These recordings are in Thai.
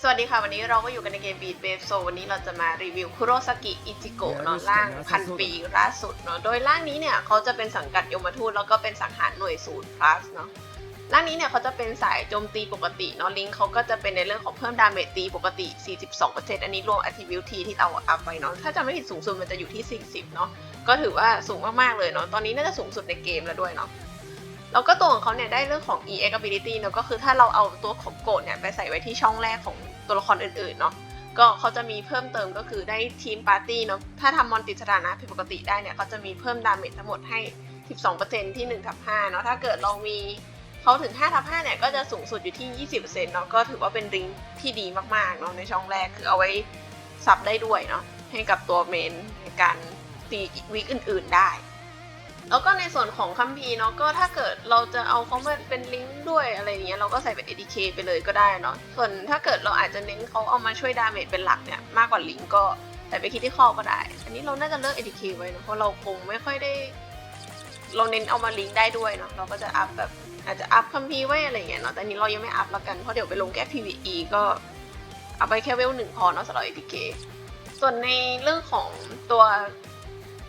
สวัสดีค่ะ วันนี้เราก็อยู่กันในเกม Beat Wave So วันนี้เราจะมารีวิวคุโรซากิอิจิโกะเนาะร่างพันปีล่าสุดเนาะโดยร่างนี้เนี่ยเขาจะเป็นสังกัดยมทูตแล้วก็เป็นสังหารหน่วยศูนย์ plus เนาะร่างนี้เนี่ยเขาจะเป็นสายโจมตีปกติเนาะลิงก์เขาก็จะเป็นในเรื่องของเพิ่มดาเมจตีปกติ 42%อันนี้รวม attribute T ที่เราอัพไว้เนาะถ้าจะไม่ผิดสูงสุดมันจะอยู่ที่ 40 เนาะก็ถือว่าสูงมากๆเลยเนาะตอนนี้น่าจะสูงสุดในเกมแล้วด้วยเนาะ แล้วก็ตัวของเขาเนี่ยได้เรื่องของ EX ability เนอะก็คือถ้าเราเอาตัวของโกดเนี่ยไปใส่ไว้ที่ช่องแรกของตัวละครอื่นๆเนาะก็เขาจะมีเพิ่มเติมก็คือได้ทีมปาร์ตี้เนาะถ้าทำมอนติสถานะผิดปกติได้เนี่ยเขาจะมีเพิ่มดาเมจทั้งหมดให้ 12%ที่1ทับ5เนาะถ้าเกิดเรามีเขาถึง5ทับ5เนี่ยก็จะสูงสุดอยู่ที่ 20%เนาะก็ถือว่าเป็นริงที่ดีมากๆเนาะในช่องแรกคือเอาไว้ซับได้ด้วยเนาะให้กับตัวเมนในการตีวิกอื่น ๆได้ แล้วก็ในส่วนของคัมภีร์เนาะก็ถ้าเกิดเราจะเอาเขามาเป็นลิงก์ด้วยอะไรอย่างเงี้ยเราก็ใส่เป็น ADK ไปเลยก็ได้เนาะส่วนถ้าเกิดเราอาจจะเน้นเขาเอามาช่วยดาเมจเป็นหลักเนี่ยมากกว่าลิงก์ก็ใส่ไปคิดที่ข้อก็ได้ อันนี้เราน่าจะเลือก ADK ไว้เนอะเพราะเราคงไม่ค่อยได้ เราเน้นเอามาลิงก์ได้ด้วยเนาะเราก็จะอัพแบบอาจจะอัพคัมภีร์ไว้อะไรเงี้ยเนาะแต่นี้เรายังไม่อัพละกันเพราะเดี๋ยวไปลงแก้ PVE ก็เอาไปแค่เวลหนึ่งพอเนาะสำหรับ ADK ส่วนในเรื่องของตัว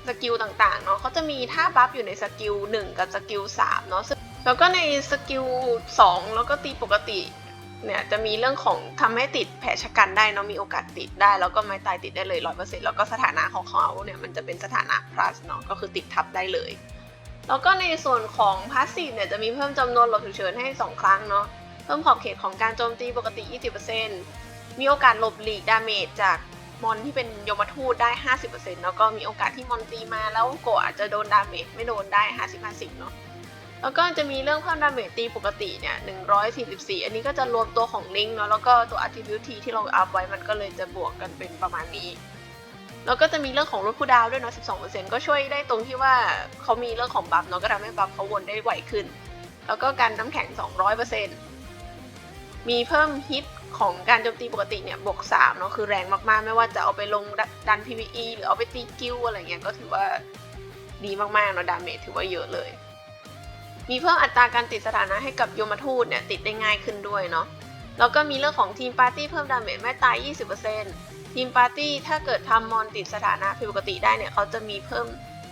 สกิลต่างๆเนาะเขาจะมีท่าบัฟอยู่ในสกิล1กับสกิล3เนาะแล้วก็ในสกิล2แล้วก็ตีปกติเนี่ยจะมีเรื่องของทำให้ติดแผลชะกันได้เนาะมีโอกาสติดได้ แล้วก็ไม่ตายติดได้เลย100%แล้วก็สถานะของเขาเนี่ยมันจะเป็นสถานะ plus เนาะก็คือติดทับได้เลย แล้วก็ในส่วนของพาสซีฟเนี่ยจะมีเพิ่มจำนวนหลบฉุกเฉินให้ 2 ครั้งเนาะเพิ่มขอบเขตของการโจมตีปกติ 20%มีโอกาสหลบหลีกดาเมจจาก มอนที่เป็นยมทูตได้ 50%แล้วก็มีโอกาสที่มอนตีมาแล้วโกอาจจะโดนดาเมจไม่โดนได้ 50-50 เนาะแล้วก็จะมีเรื่องเพิ่มดาเมจตีปกติเนี่ย 144 อันนี้ก็จะรวมตัวของลิงก์เนาะแล้วก็ตัว attribute T ที่เราอัพไว้มันก็เลยจะบวกกันเป็นประมาณนี้ แล้วก็จะมีเรื่องของลดคูลดาวด้วยเนาะ 12%ก็ช่วยได้ตรงที่ว่าเขามีเรื่องของบัฟเนาะก็ทำให้บัฟเขาวนได้ไวขึ้น แล้วก็การน้ำแข็ง 200%มีเพิ่มฮิต ของการโจมตีปกติเนี่ยบวก3เนาะคือแรงมากๆ ไม่ว่าจะเอาไปลงดัน PVE หรือเอาไปตีกิลอะไรเงี้ยก็ถือว่าดีมากๆเนาะดาเมจถือว่าเยอะเลย มีเพิ่มอัตราการติดสถานะให้กับโยมทูตเนี่ยติดได้ง่ายขึ้นด้วยเนาะแล้วก็มีเรื่องของทีมปาร์ตี้เพิ่มดาเมจไม่ตาย 20%ทีมปาร์ตี้ถ้าเกิดทำมอนติดสถานะผิดปกติได้เนี่ยเขาจะมีเพิ่ม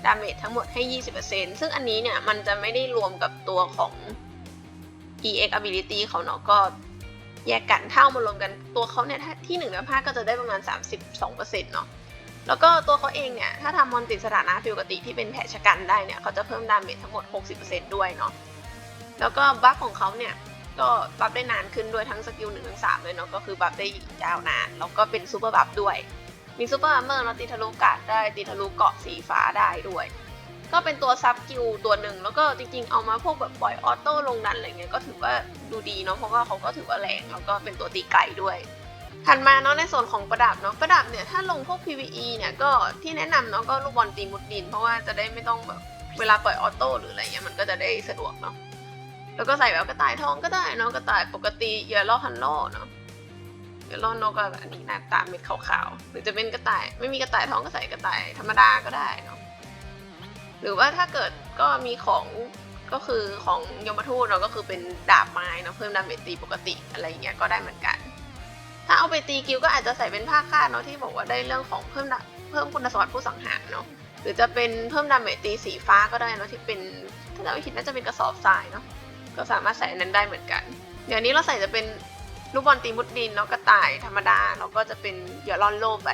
ดาเมจทั้งหมดให้ 20%ซึ่งอันนี้เนี่ยมันจะไม่ได้รวมกับตัวของ EX ability เขาเนาะก็ แยกกันเท่ามารวมกันตัวเขาเนี่ยที่หนึ่งในภาคก็จะได้ประมาณ 32%เนาะแล้วก็ตัวเขาเองเนี่ยถ้าทำมอนติสถานะปกติที่เป็นแผลชะกันได้เนี่ยเขาจะเพิ่มดาเมจทั้งหมด 60%ด้วยเนาะแล้วก็บัฟของเขาเนี่ยก็บัฟได้นานขึ้นด้วยทั้งสกิล1ถึง3เลยเนาะก็คือบัฟได้ยาวนานแล้วก็เป็นซูเปอร์บัฟด้วย มีซูเปอร์อาร์เมอร์เนาะตีทะลุกาดได้ตีทะลุเกาะสีฟ้าได้ด้วย ก็เป็นตัวซับกิลตัวหนึ่งแล้วก็จริงๆ เอามาพวกแบบปล่อยออโต้ลงดันอะไรเงี้ยก็ถือว่าดูดีเนาะเพราะว่าเขาก็ถือว่าแรงแล้วก็เป็นตัวตีไกลด้วย ถัดมาเนาะในส่วนของประดับเนาะประดับเนี่ยถ้าลงพวก PVE เนี่ยก็ที่แนะนำเนาะก็ลูกบอลตีมุดดิน เพราะว่าจะได้ไม่ต้องแบบเวลาปล่อยออโต้หรืออะไรเงี้ยมันก็จะได้สะดวกเนาะแล้วก็ใส่แบบกระต่ายทองก็ได้เนาะกระต่ายปกติเยลโล่ฮันโลเนาะเยลโล่นกก็อันนี้หน้าตาเม็ดขาวๆหรือจะเป็นกระต่าย ไม่มีกระต่ายทองก็ใส่กระต่ายธรรมดาก็ได้เนาะ หรือว่าถ้าเกิดก็มีของก็คือของยมทูตเนาะก็คือเป็นดาบไม้เนาะเพิ่มดาเมจตีปกติอะไรเงี้ยก็ได้เหมือนกัน ถ้าเอาไปตีกิลก็อาจจะใส่เป็นผ้าคาดเนาะที่บอกว่าได้เรื่องของเพิ่มเพิ่มคุณสมบัติผู้สังหารเนาะหรือจะเป็นเพิ่มดาเมจตีสีฟ้าก็ได้เนาะที่เป็นถ้าเราไม่ผิดน่าจะเป็นกระสอบทรายเนาะก็สามารถใส่นั้นได้เหมือนกัน เดี๋ยวนี้เราใส่จะเป็นลูกบอลตีมุดดินเนาะกระต่ายธรรมดาเราก็จะเป็นเหยื่อร่อนโลบไป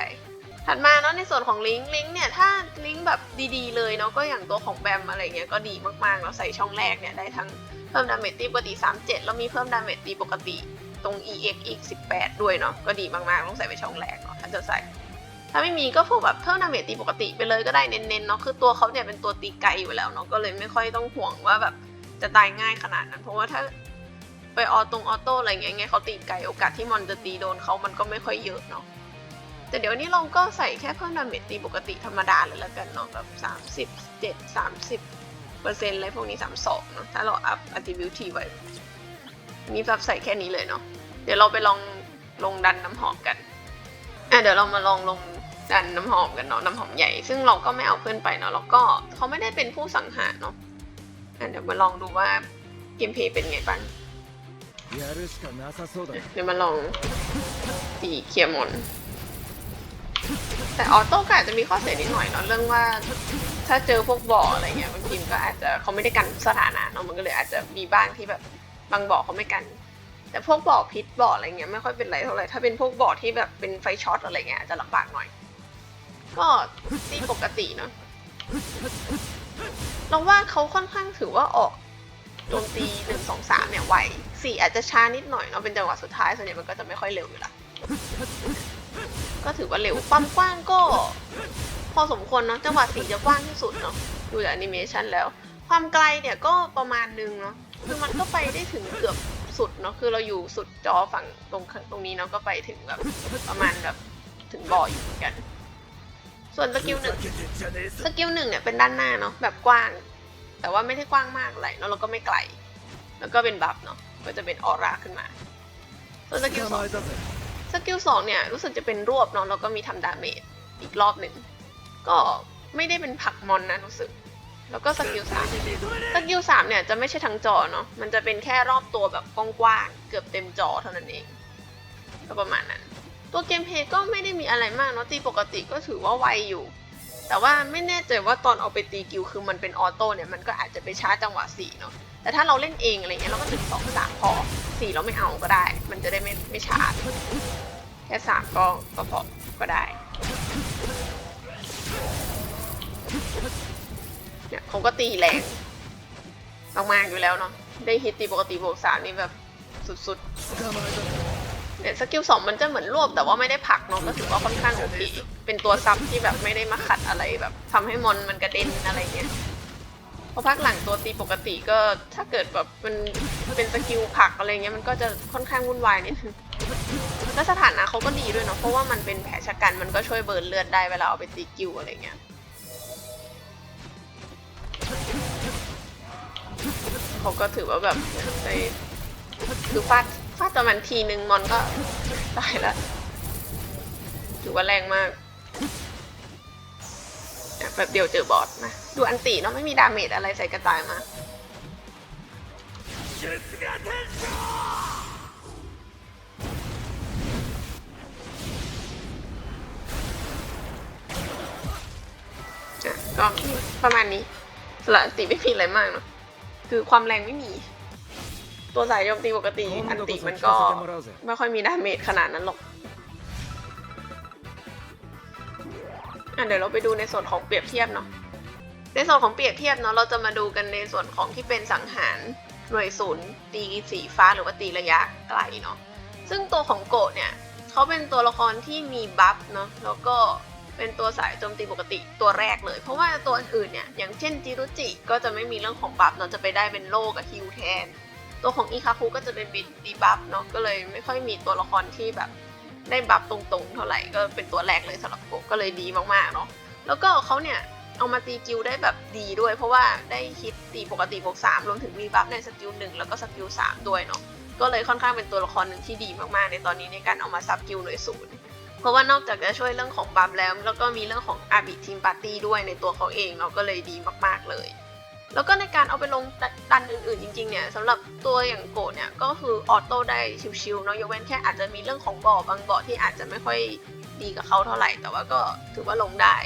ถัดมาเนาะในส่วนของลิงก์ลิงก์เนี่ยถ้าลิงก์แบบดีๆเลยเนาะก็อย่างตัวของแบมอะไรเงี้ยก็ดีมากๆ เราใส่ช่องแรกเนี่ยได้ทั้งเพิ่มดาเมจตีปกติ 37 แล้วมีเพิ่มดาเมจตีปกติตรง EX อีก 18 ด้วยเนาะก็ดีมากๆ ต้องใส่ไปช่องแรกเนาะถ้าจะใส่ ถ้าไม่มีก็พวกแบบเพิ่มดาเมจตีปกติไปเลยก็ได้เน้นๆเนาะคือตัวเขาเนี่ยเป็นตัวตีไกลอยู่แล้วเนาะก็เลยไม่ค่อยต้องห่วงว่าแบบจะตายง่ายขนาดนั้น เพราะว่าถ้าไปออตรงออโต้อะไรเงี้ยไงเขาตีไกลโอกาสที่มอนจะตีโดนเขามันก็ไม่ค่อยเยอะเนาะ แต่เดี๋ยวนี้เราก็ใส่แค่เพิ่มดาเมจตีปกติธรรมดาเลยแล้วกันเนาะแบบ37 30เปอร์เซ็นต์อะไรพวกนี้ 32เนาะถ้าเราอัพ attribute ไว้มีแบบใส่แค่นี้เลยเนาะเดี๋ยวเราไปลองลงดันน้ำหอมกันอะเดี๋ยวเรามาลองลงดันน้ำหอมกันเนาะน้ำหอมใหญ่ ซึ่งเราก็ไม่เอาเพื่อนไปเนาะแล้วก็เขาไม่ได้เป็นผู้สังหารเนาะอะเดี๋ยวมาลองดูว่าเกมเพย์เป็นไงบ้างเดี๋ยวมาลองตีเคียมอน แต่ออโต้ก็อาจจะมีข้อเสียนิดหน่อยเนาะเรื่องว่าถ้าเจอพวกบ่ออะไรเงี้ยบางทีมนก็อาจจะเขาไม่ได้กันสถานะเนาะมันก็เลยอาจจะมีบ้างที่แบบบางบ่อเขาไม่กัน แต่พวกบ่อพิษบ่ออะไรเงี้ยไม่ค่อยเป็นไรเท่าไหร่ถ้าเป็นพวกบ่อที่แบบเป็นไฟช็อตอะไรเงี้ยอาจจะลำบากหน่อย ก็ตีปกติเนาะเราว่าเขาค่อนข้างถือว่าออกโจมตีหนึ่งสองสามเนี่ยไวสี่อาจจะช้านิดหน่อยเนาะเป็นจังหวะสุดท้ายส่วนใหญ่มันก็จะไม่ค่อยเร็วอยู่ละ ก็ถือว่าเร็วความกว้างก็ พอสมควรเนาะจังหวะสี่จะกว้างที่สุดเนาะดูจากแอนิเมชันแล้ว ความไกลเนี่ยก็ประมาณนึงเนาะคือมันก็ไปได้ถึงเกือบสุดเนาะคือเราอยู่สุดจอฝั่งตรงข้างตรงนี้เนาะก็ไปถึงแบบประมาณแบบถึงบ่ออยู่เหมือนกัน ส่วนสกิลหนึ่งสกิลหนึ่งเนี่ยเป็นด้านหน้าเนาะแบบกว้าง แต่ว่าไม่ได้กว้างมากอะไรเนาะแล้วก็ไม่ไกล แล้วก็เป็นบัฟเนาะก็จะเป็นออร่าขึ้นมาส่วนสกิลสอง สกิลสองเนี่ยรู้สึกจะเป็นรวบเนาะแล้วก็มีทำดาเมจอีกรอบหนึ่ง ก็ไม่ได้เป็นผักมอนนะรู้สึก แล้วก็สกิลสามสกิลสามเนี่ยจะไม่ใช่ทั้งจอเนาะมันจะเป็นแค่รอบตัวแบบกว้างๆเกือบเต็มจอเท่านั้นเองก็ประมาณนั้น ตัวเกมเพลย์ก็ไม่ได้มีอะไรมากเนาะตีปกติก็ถือว่าไวอยู่ แต่ว่าไม่แน่ใจว่าตอนเอาไปตีกิวคือมันเป็นออโต้เนี่ยมันก็อาจจะไปช้าจังหวะสี่เนาะแต่ถ้าเราเล่นเองอะไรเงี้ยเราก็หนึ่งสองสามพอ สี่เราไม่เอาก็ได้ มันจะได้ไม่ไม่ชา้าแค่สามก็ก็พอก็ได้เนี่ยเขาก็ตีแรงมากๆอยู่แล้วเนาะได้ฮิตตีปกติบวกสามนี่แบบสุดๆเนี่ยสกิลสองมันจะเหมือนรวบแต่ว่าไม่ได้ผลักเนาะก็ถือว่าค่อนข้างโอเคเป็นตัวซับที่แบบไม่ได้มาขัดอะไรแบบทำให้มอนมันกระเด็นอะไรเงี้ย ราะพักหลังตัวตีปกติก็ถ้าเกิดแบบมันเป็นสกิลผักอะไรเงี้ยมันก็จะค่อนข้างวุ่นวายนิดนึงแล้วสถานะเขาก็ดีด้วยเนาะเพราะว่ามันเป็นแผลชะกันมันก็ช่วยเบิร์นเลือดได้เวลาเอาไปตีกิวอะไรเงี้ยเขาก็ถือว่าแบบได้คือฟาดฟาดประมาณทีนึงมอนก็ตายแล้วถือว่าแรงมาก แบบเดียวเจอบอสนะ ดูอันตีเนาะไม่มีดาเมจอะไรใส่กระต่ายมาก็ประมาณนี้สละอันติไม่มีอะไรมากเนาะคือความแรงไม่มี ตัวสายโจมตีปกติ อันติมันก็ไม่ค่อยมีดาเมจขนาดนั้นหรอก อะเดี๋ยวเราไปดูในส่วนของเปรียบเทียบเนาะ ในส่วนของเปรียบเทียบเนาะเราจะมาดูกันในส่วนของที่เป็นสังหารหน่วยศูนย์ตีสีฟ้าหรือว่าตีระยะไกลเนาะ ซึ่งตัวของโกะเนี่ยเขาเป็นตัวละครที่มีบัฟเนาะแล้วก็เป็นตัวสายโจมตีปกติตัวแรกเลย เพราะว่าตัวอื่นเนี่ยอย่างเช่นจิรุจิก็จะไม่มีเรื่องของบัฟเนาะจะไปได้เป็นโลกับฮิวแทน ตัวของอิคาคุก็จะเป็นบิดดีบัฟเนาะก็เลยไม่ค่อยมีตัวละครที่แบบ ได้บัฟตรงๆ เท่าไหร่ก็เป็นตัวแรกเลยสำหรับโกก็เลยดีมากๆเนาะแล้วก็เขาเนี่ยเอามาตีกิลได้แบบดีด้วย เพราะว่าได้ฮิตตีปกติบวกสามรวมถึงมีบัฟในสกิลหนึ่งแล้วก็สกิลสามด้วยเนาะก็เลยค่อนข้างเป็นตัวละครหนึ่งที่ดีมากๆ ในตอนนี้ในการเอามาซับกิลหน่วยศูนย์เพราะว่านอกจากจะช่วยเรื่องของบัฟแล้ว แล้วก็มีเรื่องของอาบิทีมปาร์ตี้ด้วยในตัวเขาเองเนาะก็เลยดีมากๆเลย แล้วก็ในการเอาไปลงดันอื่นๆจริงๆเนี่ยสำหรับตัวอย่างโกะเนี่ยก็คือออโต้ได้ชิวๆเนาะยกเว้นแค่อาจจะมีเรื่องของบ่อบางบ่อที่อาจจะไม่ค่อยดีกับเขาเท่าไหร่ แต่ว่าก็ถือว่าลงได้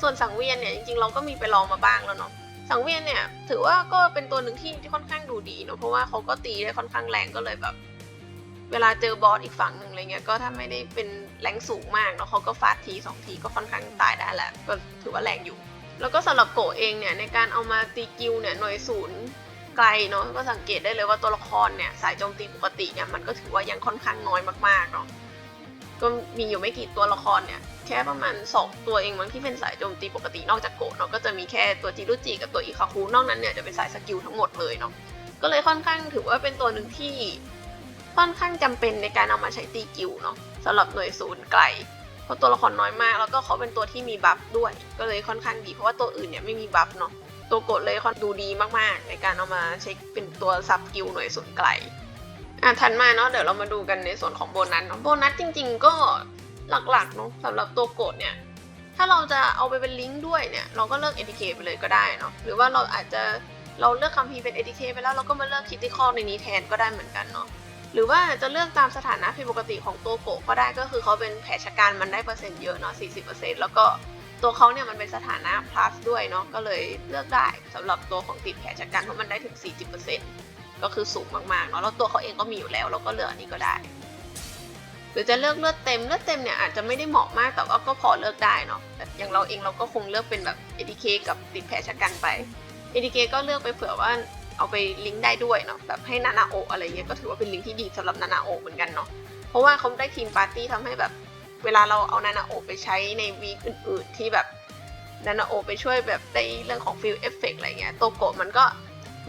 ส่วนสังเวียนเนี่ยจริงๆเราก็มีไปลองมาบ้างแล้วเนาะสังเวียนเนี่ยถือว่าก็เป็นตัวหนึ่งที่ที่ค่อนข้างดูดีเนาะเพราะว่าเขาก็ตีได้ค่อนข้างแรงก็เลยแบบ เวลาเจอบอสอีกฝั่งหนึ่งอะไรเงี้ยก็ถ้าไม่ได้เป็นแรงสูงมากเนาะเขาก็ฟาดทีสองทีก็ค่อนข้างตายได้แหละก็ถือว่าแรงอยู่ แล้วก็สำหรับโกเองเนี่ยในการเอามาตีกิลเนี่ยหน่วยศูนย์ไกลเนาะก็สังเกตได้เลยว่าตัวละครเนี่ยสายโจมตีปกติเนี่ยมันก็ถือว่ายังค่อนข้างน้อยมากๆเนาะก็มีอยู่ไม่กี่ตัวละครเนี่ยแค่ประมาณ 2 ตัวเองมั้งที่เป็นสายโจมตีปกตินอกจากโกเนาะก็จะมีแค่ตัวจิรุจิกับตัวอิคาคุนอกนั้นเนี่ยจะเป็นสายสกิลทั้งหมดเลยเนาะก็เลยค่อนข้างถือว่าเป็นตัวหนึ่งที่ค่อนข้างจำเป็นในการเอามาใช้ตีกิลเนาะสำหรับหน่วยศูนย์ไกล เพราะตัวละครน้อยมาก แล้วก็เขาเป็นตัวที่มีบัฟด้วย ก็เลยค่อนข้างดี เพราะว่าตัวอื่นเนี่ยไม่มีบัฟเนาะ ตัวกดเลยค่อนดูดีมากๆ ในการเอามาเช็คเป็นตัวซับกิลหน่วยศูนไกล อะทันมาเนาะเดี๋ยวเรามาดูกันในส่วนของโบนัสเนาะ โบนัสจริง ๆ ก็หลักๆเนาะสำหรับตัวกดเนี่ย ถ้าเราจะเอาไปเป็นลิงก์ด้วยเนี่ย เราก็เลือก ATK ไปเลยก็ได้เนาะ หรือว่าเราอาจจะเราเลือกคัมภีเป็น ATK ไปแล้วเราก็มาเลือกคิติคอลในนี้แทนก็ได้เหมือนกันเนาะ หรือว่าจะเลือกตามสถานะผิดปกติของตัวโกะก็ได้ก็คือเขาเป็นแผลชะกันมันได้เปอร์เซ็นต์เยอะเนาะ 40%แล้วก็ตัวเขาเนี่ยมันเป็นสถานะ plus ด้วยเนาะก็เลยเลือกได้สำหรับตัวของติดแผลชะกันเพราะมันได้ถึง 40%ก็คือสูงมากๆเนาะแล้วตัวเขาเองก็มีอยู่แล้วเราก็เลือกอันนี้ก็ได้ หรือจะเลือกเลือดเต็มเลือดเต็มเนี่ยอาจจะไม่ได้เหมาะมากแต่ว่าก็พอเลือกได้เนาะแต่อย่างเราเองเราก็คงเลือกเป็นแบบ ATK กับติดแผลชะกันไป ATK ก็เลือกไปเผื่อว่า เอาไปลิงก์ได้ด้วยเนาะแบบให้นานาโออะไรเงี้ยก็ถือว่าเป็นลิงก์ที่ดีสำหรับนานาโอเหมือนกันเนาะเพราะว่าเขาได้ทีมปาร์ตี้ทำให้แบบเวลาเราเอานานาโอไปใช้ในวีคอื่น ๆ ที่แบบนานาโอไปช่วยแบบในเรื่องของฟิลเอฟเฟกอะไรเงี้ยโตโกะมันก็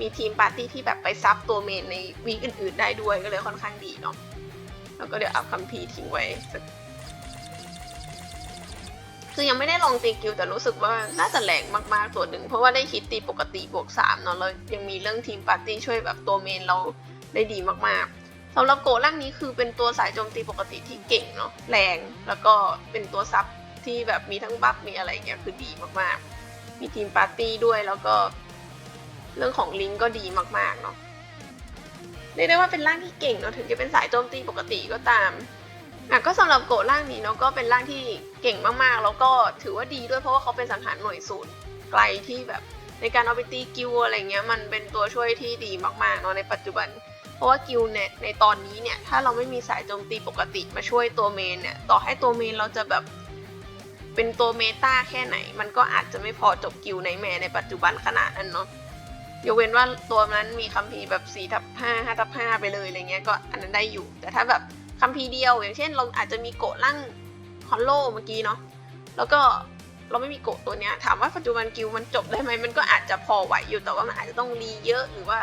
มีทีมปาร์ตี้ที่แบบไปซับตัวเมนในวีคอื่น ๆ ได้ด้วยก็เลยค่อนข้างดีเนาะแล้วก็เดี๋ยวอัพคัมภีทิ้งไว้สัก คือยังไม่ได้ลองตีกิลแต่รู้สึกว่าน่าจะแรงมากๆตัวหนึ่งเพราะว่าได้ฮิตตีปกติบวกสามเนาะแล้วยังมีเรื่องทีมปาร์ตี้ช่วยแบบตัวเมนเราได้ดีมากๆสำหรับโกะร่างนี้คือเป็นตัวสายโจมตีปกติที่เก่งเนาะแรงแล้วก็เป็นตัวซับที่แบบมีทั้งบัฟมีอะไรเงี้ยคือดีมากๆ มีทีมปาร์ตี้ด้วยแล้วก็ เรื่องของลิงก์ก็ดีมากๆเนาะเรียกได้ว่าเป็นร่างที่เก่งเนาะถึงจะเป็นสายโจมตีปกติก็ตาม อะก็สำหรับโกร่างนี้เนาะก็เป็นร่างที่เก่งมากๆ แล้วก็ถือว่าดีด้วยเพราะว่าเขาเป็นสังหารหน่วยศูนย์ไกลที่แบบในการเอาไปตีกิวอะไรเงี้ยมันเป็นตัวช่วยที่ดีมากๆเนาะในปัจจุบัน เพราะว่ากิลเนี่ยในตอนนี้เนี่ยถ้าเราไม่มีสายโจมตีปกติมาช่วยตัวเมนเนี่ยต่อให้ตัวเมนเราจะแบบเป็นตัวเมตาแค่ไหน มันก็อาจจะไม่พอจบกิลในแมในปัจจุบันขนาดนั้นเนาะยกเว้นว่าตัวนั้นมีคัมภีร์แบบ4ทับ5 5ทับ5ไปเลยอะไรเงี้ยก็อันนั้นได้อยู่ แต่ถ้าแบบ คัมภีร์เดียว อย่างเช่น เราอาจจะมีโกะร่างฮอลโลเมื่อกี้เนาะแล้วก็เราไม่มีโกะตัวเนี้ยถามว่าปัจจุบันกิลมันจบได้ไหมมันก็อาจจะพอไหวอยู่แต่ว่ามันอาจจะต้องรีเยอะหรือว่า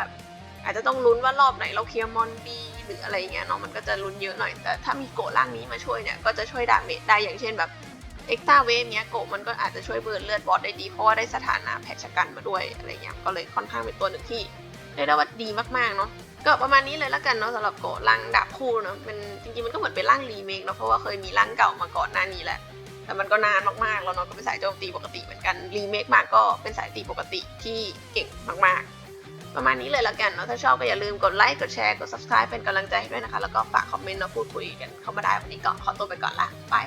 อาจจะต้องลุ้นว่ารอบไหนเราเคลียร์มอนดีหรืออะไรเงี้ยเนาะมันก็จะลุ้นเยอะหน่อย แต่ถ้ามีโกะร่างนี้มาช่วยเนี่ยก็จะช่วยดาเมจได้อย่างเช่นแบบเอ็กซ์ต้าเวฟเนี้ยโกะมันก็อาจจะช่วยเบิร์นเลือดบอสได้ดีเพราะว่าได้สถานะแผชกันมาด้วยอะไรเงี้ยก็เลยค่อนข้างเป็นตัวหนึ่งที่เรียกได้ว่าดีมากๆเนาะ ก็ประมาณนี้เลยละกันเนาะสำหรับโกะร่างดาบคู่เนาะเป็นจริงๆมันก็เหมือนเป็นร่างรีเมคเนาะเพราะว่าเคยมีร่างเก่ามาก่อนหน้านี้แหละแต่มันก็นานมากๆแล้วเนาะก็เป็นสายโจมตีปกติเหมือนกันรีเมคมาก็เป็นสายตีปกติที่เก่งมากๆ ประมาณนี้เลยละกันเนาะถ้าชอบก็อย่าลืมกดไลค์กดแชร์กด subscribe เป็นกำลังใจให้ด้วยนะคะ แล้วก็ฝากคอมเมนต์มาพูดคุยกันเข้ามาได้วันนี้ก็ขอตัวไปก่อนละบาย